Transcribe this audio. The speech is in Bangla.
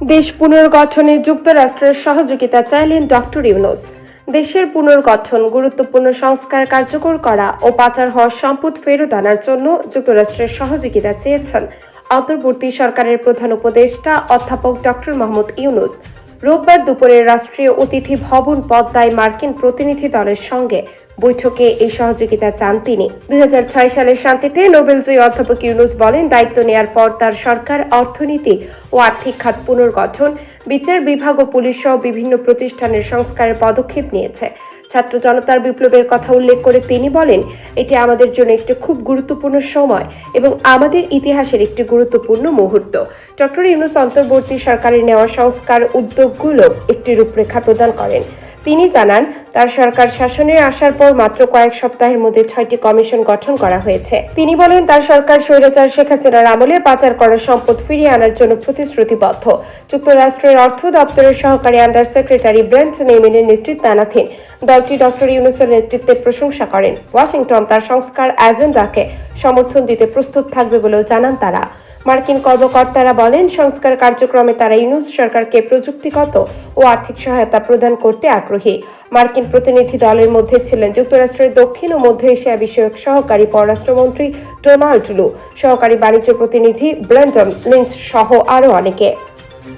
দেশ পুনর্গঠনে যুক্তরাষ্ট্রের সহযোগিতা চাইলেন ডক্টর ইউনুস। দেশের পুনর্গঠন গুরুত্বপূর্ণ সংস্কার কার্যকর করা ও পাচার হওয়ার সম্পদ ফেরত আনার জন্য যুক্তরাষ্ট্রের সহযোগিতা চেয়েছেন। অন্তর্বর্তী সরকারের প্রধান উপদেষ্টা অধ্যাপক ডক্টর মোহাম্মদ ইউনুস। রোববার দুপুরে রাষ্ট্রীয় অতিথি ভবন পদ্মায় মার্কিন প্রতিনিধি দলের সঙ্গে বৈঠকে এই সহযোগিতা চান তিনি। দুই হাজার ছয় সালের শান্তিতে নোবেলজয়ী অধ্যাপক ইউনুস বলেন, দায়িত্ব নেয়ার পর তার সরকার, অর্থনীতি ও আর্থিক খাত পুনর্গঠন, বিচার বিভাগ ও পুলিশ সহ বিভিন্ন প্রতিষ্ঠানের সংস্কারের পদক্ষেপ নিয়েছে। ছাত্র জনতার বিপ্লবের কথা উল্লেখ করে তিনি বলেন, এটি আমাদের জন্য একটি খুব গুরুত্বপূর্ণ সময় এবং আমাদের ইতিহাসের একটি গুরুত্বপূর্ণ মুহূর্ত। ডক্টর ইউনুস অন্তর্বর্তী সরকারের নেওয়া সংস্কার উদ্যোগগুলো একটি রূপরেখা প্রদান করেন। তিনি জানান, তার সরকার শাসনে আসার পর মাত্র কয়েক সপ্তাহের মধ্যে ছয়টি কমিশন গঠন করা হয়েছে। তিনি বলেন, তার সরকার স্বৈরাচার শেখ হাসিনার আমলে পাচার করা সম্পদ ফিরিয়ে আনার জন্য প্রতিশ্রুতিবদ্ধ। যুক্তরাষ্ট্রের অর্থ দপ্তরের সহকারী আন্ডার সেক্রেটারি ব্রেন্ট নেমিনের নেতৃত্বানাধীন দলটি ডক্টর ইউনুসের নেতৃত্বের প্রশংসা করেন। ওয়াশিংটন তার সংস্কার এজেন্ডাকে সমর্থন দিতে প্রস্তুত থাকবে বলেও জানান তারা। মার্কিন কর্মকর্তারা বলেন, সংস্কার কার্যক্রমে তারা ইউনুস সরকারকে প্রযুক্তিগত ও আর্থিক সহায়তা প্রদান করতে আগ্রহী। মার্কিন প্রতিনিধি দলের মধ্যে ছিলেন যুক্তরাষ্ট্রের দক্ষিণ ও মধ্য এশিয়া বিষয়ক সহকারী পররাষ্ট্রমন্ত্রী ডোনাল্ড লু। সহকারী বাণিজ্য প্রতিনিধি ব্রেন্ডন লিঞ্চ সহ আরও অনেকে।